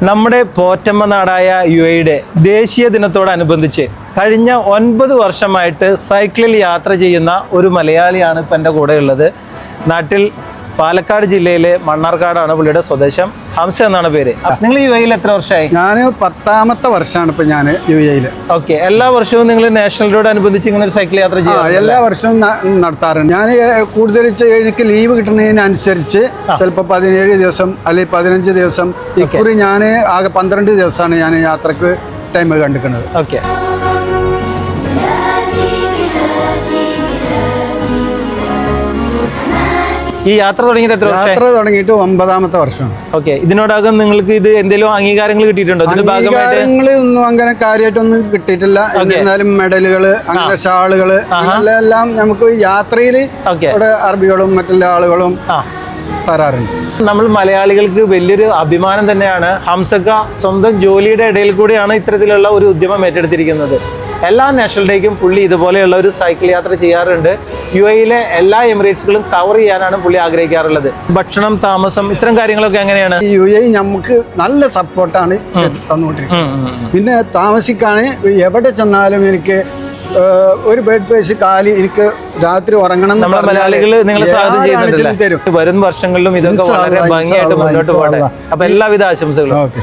നമ്മുടെ പോറ്റമ്മ നാടായ യു എയുടെ ദേശീയ ദിനത്തോടനുബന്ധിച്ച് കഴിഞ്ഞ ഒൻപത് വർഷമായിട്ട് സൈക്കിളിൽ യാത്ര ചെയ്യുന്ന ഒരു മലയാളിയാണ് ഇപ്പം എന്റെ കൂടെ ഉള്ളത് നാട്ടിൽ പാലക്കാട് ജില്ലയിലെ മണ്ണാർക്കാടാണ് പുള്ളിയുടെ സ്വദേശം. ഹംസ എന്നാണ് പേര്. നിങ്ങൾ യു എയിൽ എത്ര വർഷമായി? ഞാൻ പത്താമത്തെ വർഷമാണ് ഇപ്പൊ ഞാൻ യു എയിൽ ഓക്കെ. എല്ലാ വർഷവും നിങ്ങൾ നാഷണൽ റോഡ് അനുബന്ധിച്ച് ഇങ്ങനെ ഒരു സൈക്കിൾ യാത്ര ചെയ്യുക ചെയ്യാം എല്ലാ വർഷവും നടത്താറുണ്ട്. ഞാൻ കൂടുതൽ എനിക്ക് ലീവ് കിട്ടുന്നതിനനുസരിച്ച് ചിലപ്പോൾ പതിനേഴ് ദിവസം അല്ലെങ്കിൽ പതിനഞ്ച് ദിവസം ഇക്കുറി ഞാൻ ആകെ പന്ത്രണ്ട് ദിവസമാണ് ഞാൻ യാത്രയ്ക്ക് ടൈം കണ്ടിരിക്കുന്നത്. ഓക്കെ. ഈ യാത്ര തുടങ്ങിയിട്ട് എത്ര യാത്ര തുടങ്ങിയിട്ട് ഒമ്പതാമത്തെ വർഷം. ഓക്കെ. ഇതിനോടകം നിങ്ങൾക്ക് ഇത് എന്തെങ്കിലും അംഗീകാരങ്ങൾ കിട്ടിയിട്ടുണ്ടോ? ഇതിന്റെ ഭാഗമായിട്ട് ഒന്നും അങ്ങനെ കാര്യമായിട്ടൊന്നും കിട്ടിയിട്ടില്ല. എന്നാലും മെഡലുകൾ അങ്ങനെ ഷാളുകൾ എല്ലാം നമുക്ക് യാത്രയിൽ ഇവിടെ അറബികളും മറ്റെല്ലാ ആളുകളും തരാറുണ്ട്. നമ്മൾ മലയാളികൾക്ക് വലിയൊരു അഭിമാനം തന്നെയാണ് ഹംസക്ക സ്വന്തം ജോലിയുടെ ഇടയിൽ കൂടിയാണ് ഇത്തരത്തിലുള്ള ഒരു ഉദ്യമം ഏറ്റെടുത്തിരിക്കുന്നത്. എല്ലാ നാഷണൽ ഡേക്കും പുള്ളി ഇതുപോലെയുള്ള ഒരു സൈക്കിൾ യാത്ര ചെയ്യാറുണ്ട്. യു എയിലെ എല്ലാ എമിറേറ്റ്സുകളും കവർ ചെയ്യാനാണ് പുള്ളി ആഗ്രഹിക്കാറുള്ളത്. ഭക്ഷണം താമസം ഇത്തരം കാര്യങ്ങളൊക്കെ എങ്ങനെയാണ്? യു എ നമുക്ക് നല്ല സപ്പോർട്ടാണ് തന്നുകൊണ്ടിരിക്കുന്നത്. പിന്നെ താമസിക്കാണ് എവിടെ ചെന്നാലും എനിക്ക് ഒരു ബെഡ് പേസ് കാലി എനിക്ക് രാത്രി ഉറങ്ങണം നമ്മളെ മലയാളികൾ നിങ്ങളെ തരും. വരും വർഷങ്ങളിലും ഇതൊക്കെ വളരെ ഭംഗിയായിട്ട് മുന്നോട്ട് പോകട്ടെ. അപ്പൊ എല്ലാവിധ ആശംസകളും. ഓക്കെ.